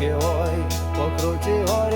Геой, покрути гой.